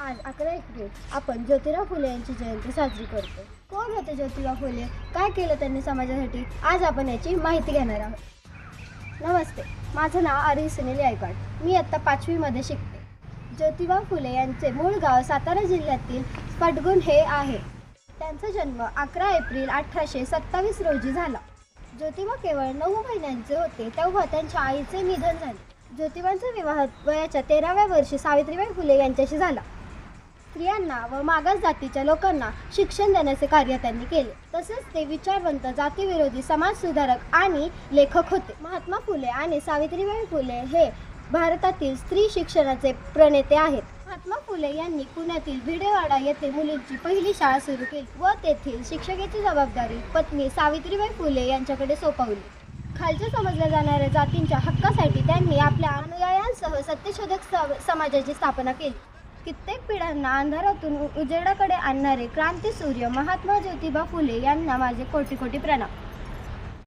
आज अकरा एप्रिल. आपण ज्योतिराव फुले यांची जयंती साजरी करतो. कोण होते ज्योतिराव फुले? काय केलं त्यांनी समाजासाठी? आज आपण याची माहिती घेणार आहोत. नमस्ते. माझं नाव आर्य सुनील गायकवाड. मी आत्ता पाचवीमध्ये शिकते. ज्योतिबा फुले यांचे मूळ गाव सातारा जिल्ह्यातील पटगुण हे आहे. त्यांचा जन्म अकरा एप्रिल अठराशे सत्तावीस रोजी झाला. ज्योतिबा केवळ नऊ महिन्यांचे होते तेव्हा त्यांच्या आईचे निधन झाले. ज्योतिबांचा विवाह वयाच्या तेराव्या वर्षी सावित्रीबाई फुले यांच्याशी झाला. स्त्रियांना व मागास जातीच्या लोकांना शिक्षण देण्याचे कार्य त्यांनी केले. तसेच ते विचारवंत जातीविरोधी समाज सुधारक आणि लेखक होते. महात्मा फुले आणि सावित्रीबाई फुले हे भारतातील स्त्री शिक्षणाचे प्रणेते आहेत. महात्मा फुले यांनी पुण्यातील भिडेवाडा येथे मुलींची पहिली शाळा सुरू केली व तेथील शिक्षकेची जबाबदारी पत्नी सावित्रीबाई फुले यांच्याकडे सोपवली. खालच्या समजल्या जाणाऱ्या जातींच्या हक्कासाठी त्यांनी आपल्या अनुयायांसह सत्यशोधक स- समाजाची स्थापना केली. कित्येक पिढ्यांना अंधारातून उजेडाकडे आणणारे क्रांती सूर्य महात्मा ज्योतिबा फुले यांना माझे कोटी कोटी प्रणाम.